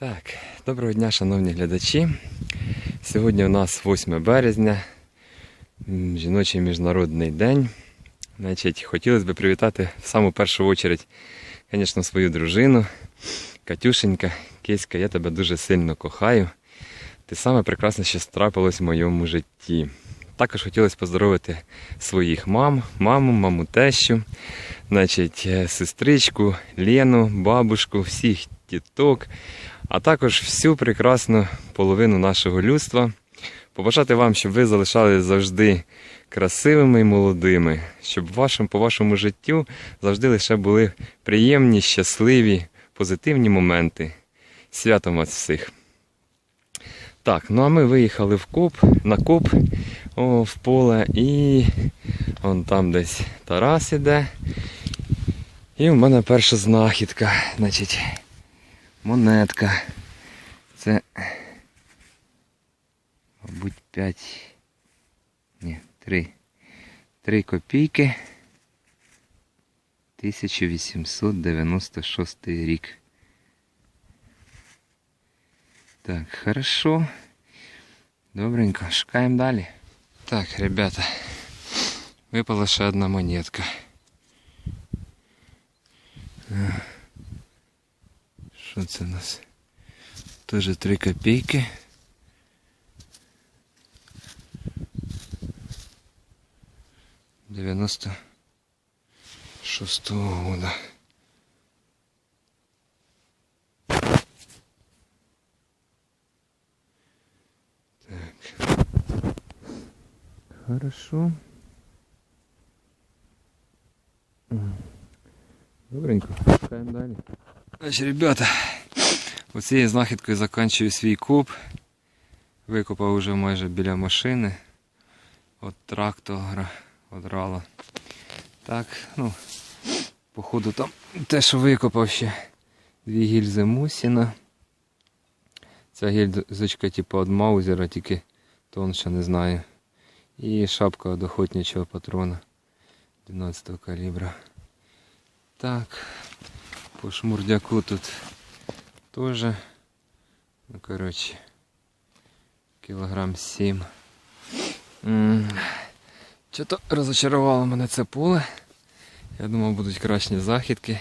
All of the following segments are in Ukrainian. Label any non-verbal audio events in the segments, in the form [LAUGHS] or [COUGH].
Так, доброго дня, шановні глядачі. Сьогодні у нас 8 березня, жіночий міжнародний день. Значить, хотілося б привітати в саму першу очередь, звісно, свою дружину. Катюшенька, Киська, я тебе дуже сильно кохаю. Ти саме прекрасне, що трапилось в моєму житті. Також хотілося поздоровити своїх мам, маму, маму тещу, значить, е, сестричку, Лену, бабушку, всіх тіток, а також всю прекрасну половину нашого людства. Побажати вам, щоб ви залишались завжди красивими і молодими, щоб вашим, по вашому життю завжди лише були приємні, щасливі, позитивні моменти. Святом вас всіх! Так, ну а ми виїхали в коп, на коп о, в поле і вон там десь Тарас іде. І в мене перша знахідка, значить, монетка. Це, мабуть, 5, ні, 3, 3 копійки. 1896 рік. Так, хорошо. Добренько, шукаємо далі. Так, ребята, випала ще одна монетка. Е, Що це у нас? Тоже 3 копійки. Девяносто шестого года. Хорошо. М. Добренько, шукаємо далі. Значить, ребята, оцією знахідкою закінчую свій куб. Викопав уже майже біля машини. От трактора, от рала. Так, ну, походу там те, що викопав ще дві гільзи Мусіна. Ця гільзочка типу від Маузера, тільки тонша не знаю. І шапка від охотничого патрона 12 калібра. Так, по шмурдяку тут теж. Ну, коротше, кілограм 7. Що-то розочарувало мене це поле. Я думав, будуть кращі західки.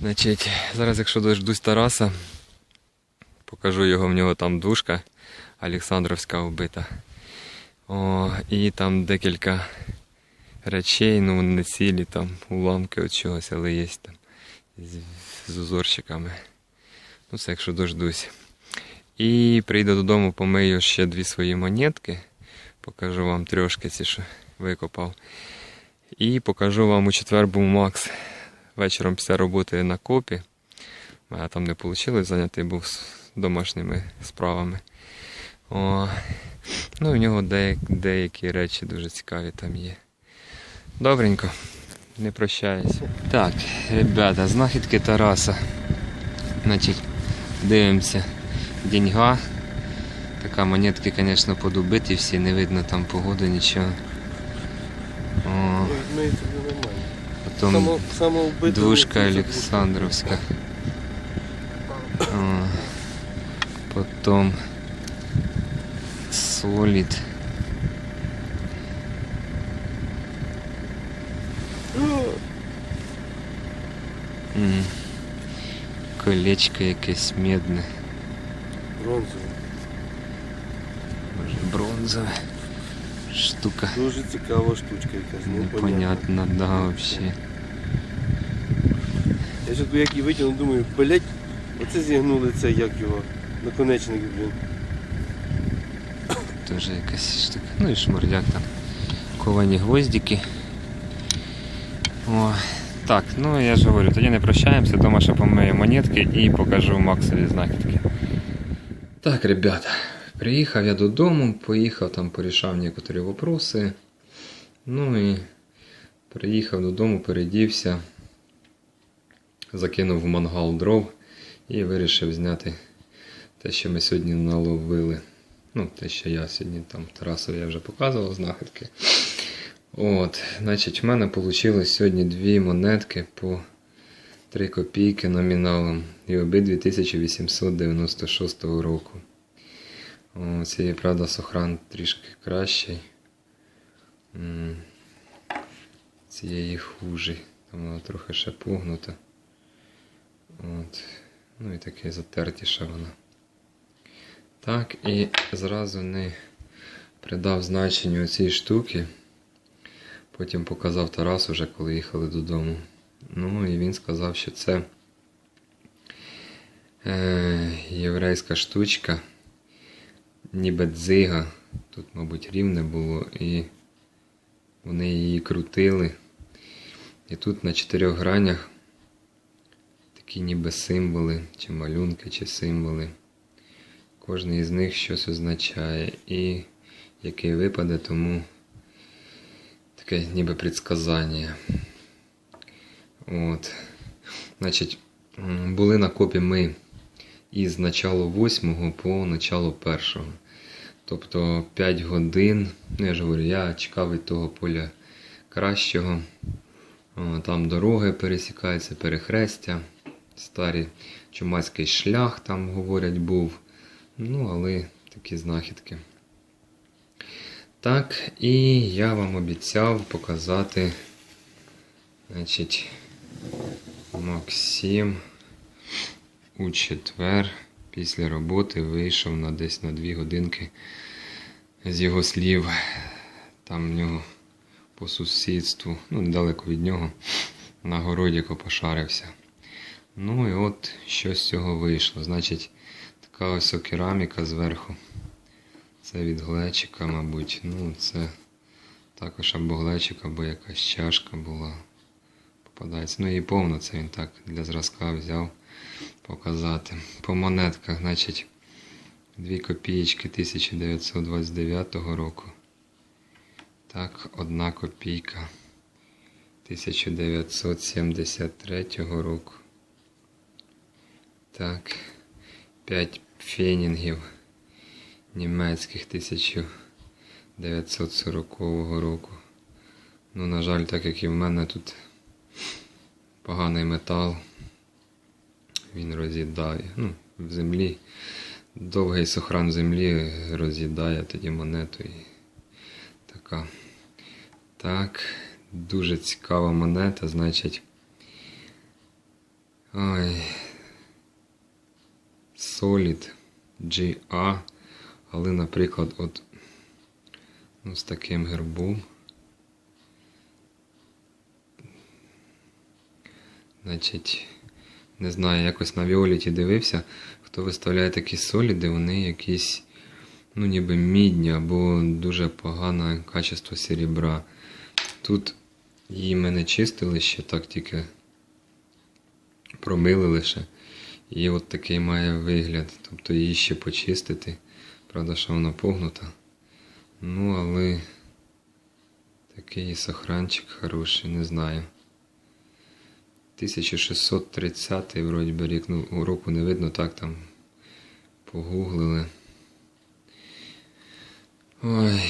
Значить, зараз, якщо дождусь Тараса, покажу його, в нього там душка Олександровська вбита. О, і там декілька речей, ну вони не цілі, там уламки від чогось, але є там з, з узорчиками. Ну це якщо дождусь. І прийду додому, помию ще дві свої монетки. Покажу вам трьошки ці, що викопав. І покажу вам у четвер був Макс вечором після роботи на копі. А там не вийшло, зайнятий був домашніми справами. О, ну, у нього деякі, деякі речі дуже цікаві там є. Добренько, не прощаюсь. Так, ребята, знахідки Тараса. Значить, дивимося. Деньга. Така монетки, звісно, подубиті всі, не видно там погоди, нічого. О, потім Двушка Олександровська. О, Потом солід. М. Колечко якесь медне, Бронзовий. може бронзове. Штука. Дуже цікава штучка якась. непонятна. Непонятно, да, вообще. Я ще як її витягнув, думаю, блять, оце зігнули це, як його, наконечник, блін. Тоже якась штука. Ну і шмурдяк там. Ковані гвоздики. О, так, ну я ж говорю, тоді не прощаємося, дома ще помию монетки і покажу Максові знахідки. Так, ребята, приїхав я додому, поїхав там, порішав некоторі вопроси. Ну і приїхав додому, передівся, закинув в мангал дров і вирішив зняти те, що ми сьогодні наловили. Ну, те, що я сьогодні там Тарасові я вже показував знахідки. От, значить, в мене вийшло сьогодні дві монетки по 3 копійки номіналом. І обидві 1896 року. Цієї, правда, сохран трішки кращий. Цієї хужий. Там вона трохи ще погнута. От. Ну і таке затертіша вона. Так, і зразу не придав значенню цій штуки. Потім показав Тарас уже, коли їхали додому. Ну і він сказав, що це е, єврейська штучка, ніби дзига. Тут, мабуть, рівне було, і вони її крутили. І тут на чотирьох гранях такі ніби символи, чи малюнки, чи символи. Кожний із них щось означає. І який випаде, тому таке ніби предсказання. От. Значить, були на копі ми із началу 8 по начало 1. Тобто 5 годин, ну я ж говорю, я чекав від того поля кращого. Там дороги пересікаються, перехрестя, старий чумацький шлях там, говорять, був. Ну, але такі знахідки. Так, і я вам обіцяв показати, значить, Максим у четвер після роботи вийшов на десь на дві годинки з його слів. Там в нього по сусідству, ну недалеко від нього, на городі пошарився. Ну і от що з цього вийшло. Значить, така ось кераміка зверху. Це від глечика, мабуть. Ну, це також або глечик, або якась чашка була. Попадається. Ну і повно це він так для зразка взяв показати. По монетках, значить, 2 копієчки 1929 року. Так, одна копійка 1973 року. Так, 5 фенінгів німецьких 1940 року. Ну, на жаль, так як і в мене тут поганий метал, він роз'їдає. Ну, в землі. Довгий сохран землі роз'їдає тоді монету і така. Так, дуже цікава монета, значить. Ой. Solid GA. Але, наприклад, от ну, з таким гербом. Значить, не знаю, якось на Віоліті дивився, хто виставляє такі соліди, вони якісь, ну, ніби мідні або дуже погане качество серебра. Тут її ми не чистили ще, так тільки промили лише. І от такий має вигляд. Тобто її ще почистити. Правда, що вона погнута. Ну, але такий сохранчик хороший, не знаю. 1630 вроді би рік, ну року не видно, так там погуглили. Ой,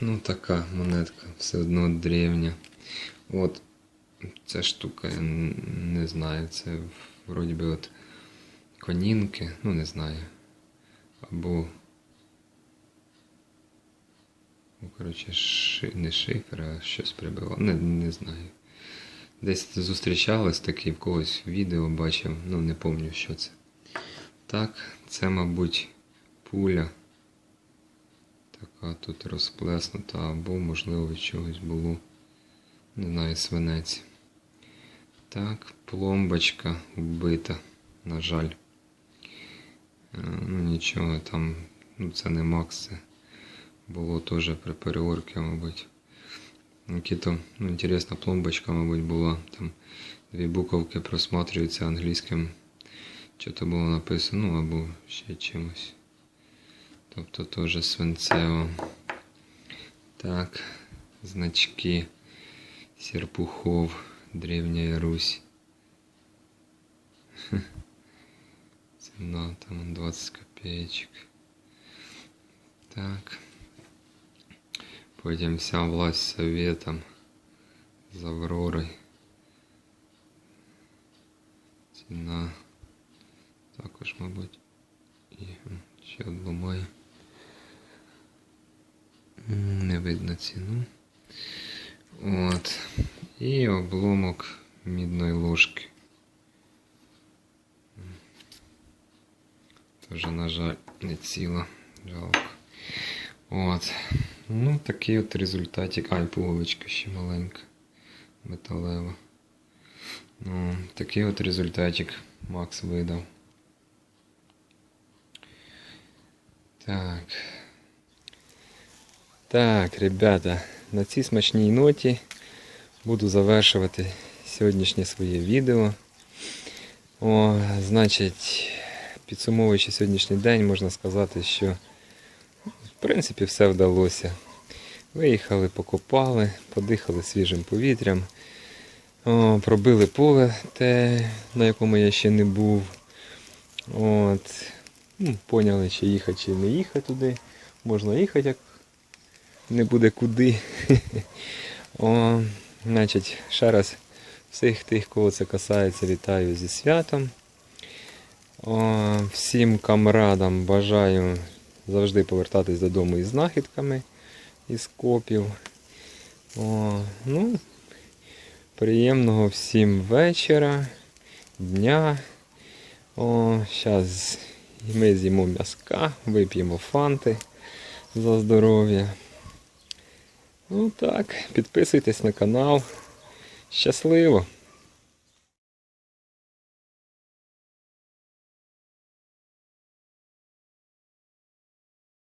ну така монетка, все одно древня. От ця штука, я не знаю, це вроді би от конінки, ну не знаю. Або Ну, коротше, ши, не шифер, а щось прибивало. Не, не знаю. Десь зустрічались такі в когось відео бачив, ну не пам'ятаю, що це. Так, це, мабуть, пуля. Така тут розплеснута, або, можливо, від чогось було. Не знаю, свинець. Так, пломбочка вбита, на жаль. Е, Ну нічого, там, ну це не Макс, це було теж при переорці, мабуть. Які-то, ну, інтересна пломбочка, мабуть, була. Там дві буковки просматрюються англійським. Що то було написано, ну або ще чимось. Тобто теж свинцево. Так, значки. Серпухов, Древняя Русь. [LAUGHS] Цена там 20 копеечек. Так. Потім вся власть советом з Авророй. Ціна також, мабуть, і ще одломає. Не видно ціну. От. І обломок мідної ложки. Тоже, на жаль, не ціло. Жалко. От. Ну, такий от результатик. Ай, пуговичка ще маленька. Металева. Ну, такий от результатик Макс видав. Так. Так, ребята, на цій смачній ноті буду завершувати сьогоднішнє своє відео. О, значить, підсумовуючи сьогоднішній день, можна сказати, що в принципі все вдалося. Виїхали, покопали, подихали свіжим повітрям, о, пробили поле, те, на якому я ще не був. От. Ну, поняли, чи їхати, чи не їхати туди. Можна їхати, як не буде куди. [LAUGHS] О, значить, ще раз всіх тих, кого це касається, вітаю зі святом. О, всім камрадам бажаю завжди повертатись додому із знахідками із копів. О, ну, приємного всім вечора, дня. О, зараз ми з'їмо м'яска, вип'ємо фанти за здоров'я. Ну так, підписуйтесь на канал. Щасливо!